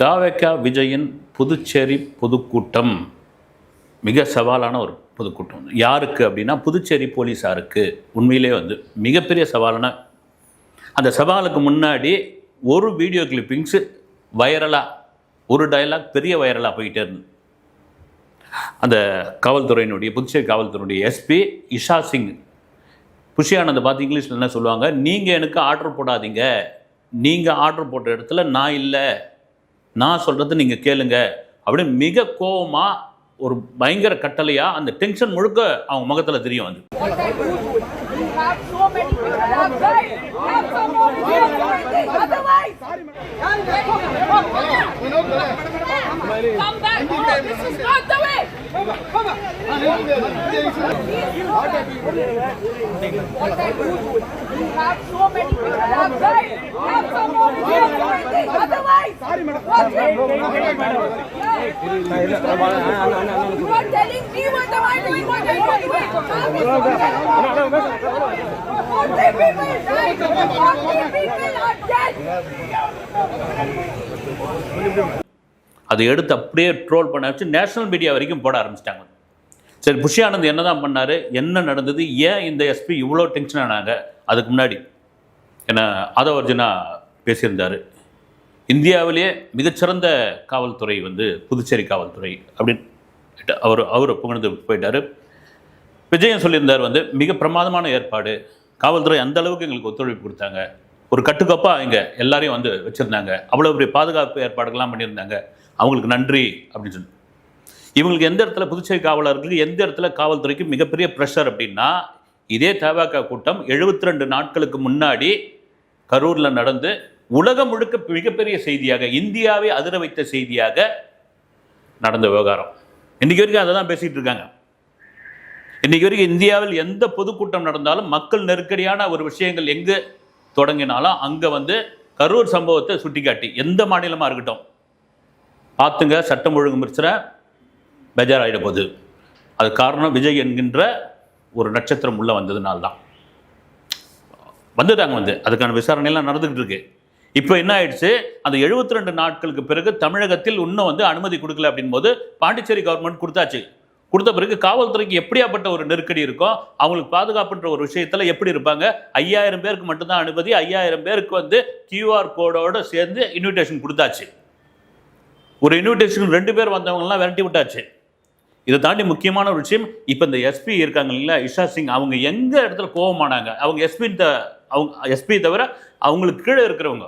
தாவேக்கா விஜயின் புதுச்சேரி பொதுக்கூட்டம். மிக சவாலான ஒரு பொதுக்கூட்டம். யாருக்கு அப்படின்னா புதுச்சேரி போலீஸாருக்கு உண்மையிலே வந்து மிகப்பெரிய சவாலான அந்த சவாலுக்கு முன்னாடி ஒரு வீடியோ கிளிப்பிங்ஸு வைரலாக ஒரு டயலாக் பெரிய வைரலாக போயிட்டே இருந்து அந்த காவல்துறையினுடைய புதுச்சேரி காவல்துறையினுடைய எஸ்பி இஷா சிங். புஷி பார்த்து இங்கிலீஷில் என்ன சொல்லுவாங்க? நீங்கள் எனக்கு ஆர்டர் போடாதீங்க. நீங்கள் ஆர்டர் போட்ட இடத்துல நான் இல்லை. நான் சொல்கிறது நீங்கள் கேளுங்க அப்படின்னு மிக கோபமாக ஒரு பயங்கர கட்டளையாக அந்த டென்ஷன் முழுக்க அவங்க முகத்தில் தெரியும் அது What I are dead. அதை எடுத்து அப்படியே ட்ரோல் பண்ண வச்சு நேஷனல் மீடியா வரைக்கும் போட ஆரம்பிச்சிட்டாங்க சரி புஷி ஆனந்த் என்ன தான் பண்ணார் என்ன நடந்தது ஏன் இந்த எஸ்பி இவ்வளோ டென்ஷன் ஆனாங்க அதுக்கு முன்னாடி என்ன ஆதவர்ஜுனா பேசியிருந்தார் இந்தியாவிலேயே மிகச்சிறந்த காவல்துறை வந்து புதுச்சேரி காவல்துறை அப்படின்னு அவர் அவர் புகழ்ந்து போயிட்டார். விஜயன் சொல்லியிருந்தார் வந்து மிக பிரமாதமான ஏற்பாடு. காவல்துறை அந்த அளவுக்கு எங்களுக்கு ஒத்துழைப்பு கொடுத்தாங்க. ஒரு கட்டுக்கோப்பாக இங்கே எல்லாரையும் வந்து வச்சுருந்தாங்க. அவ்வளோ பெரிய பாதுகாப்பு ஏற்பாடுகள்லாம் பண்ணியிருந்தாங்க. அவங்களுக்கு நன்றி அப்படின்னு சொல்லி இவங்களுக்கு எந்த இடத்துல புதுச்சேரி காவலர்களுக்கு எந்த இடத்துல காவல்துறைக்கு மிகப்பெரிய ப்ரெஷர் அப்படின்னா இதே தவாக கூட்டம் 72 ரெண்டு நாட்களுக்கு முன்னாடி கரூரில் நடந்து உலகம் முழுக்க மிகப்பெரிய செய்தியாக இந்தியாவை அதிர வைத்த செய்தியாக நடந்த விவகாரம். இன்னைக்கு வரைக்கும் அதை தான் பேசிகிட்டு இருக்காங்க. இன்னைக்கு வரைக்கும் இந்தியாவில் எந்த பொதுக்கூட்டம் நடந்தாலும் மக்கள் நெருக்கடியான ஒரு விஷயங்கள் எங்கு தொடங்கினாலும் அங்கே வந்து கரூர் சம்பவத்தை சுட்டிக்காட்டி எந்த மாநிலமாக இருக்கட்டும். பார்த்துங்க சட்டம் ஒழுங்கு பிரச்சனை பெஜாராயிட போகுது. அது காரணம் விஜய் என்கின்ற ஒரு நட்சத்திரம் உள்ளே வந்ததுனால தான் வந்துட்டாங்க வந்து. அதுக்கான விசாரணையெல்லாம் நடந்துக்கிட்டு இருக்கு. இப்போ என்ன ஆயிடுச்சு? அந்த 72 ரெண்டு நாட்களுக்கு பிறகு தமிழகத்தில் இன்னும் வந்து அனுமதி கொடுக்கல அப்படின் போது பாண்டிச்சேரி கவர்மெண்ட் கொடுத்தாச்சு. கொடுத்த பிறகு காவல்துறைக்கு எப்படியாப்பட்ட ஒரு நெருக்கடி இருக்கும் அவங்களுக்கு பாதுகாப்புன்ற ஒரு விஷயத்தில் எப்படி இருப்பாங்க? ஐயாயிரம் பேருக்கு மட்டும்தான் அனுமதி ஐயாயிரம் பேருக்கு வந்து கியூஆர் கோடோடு சேர்ந்து இன்விடேஷன் கொடுத்தாச்சு. ஒரு இன்விடேஷன் ரெண்டு பேர் வந்தவங்கலாம் விரட்டி விட்டாச்சு. இதை தாண்டி முக்கியமான ஒரு விஷயம் இப்போ இந்த எஸ்பி இருக்காங்க இல்லைங்களா? இஷா சிங் அவங்க எந்த இடத்துல கோவமானாங்க? அவங்க எஸ்பி அவங்க எஸ்பி தவிர அவங்களுக்கு கீழே இருக்கிறவங்க.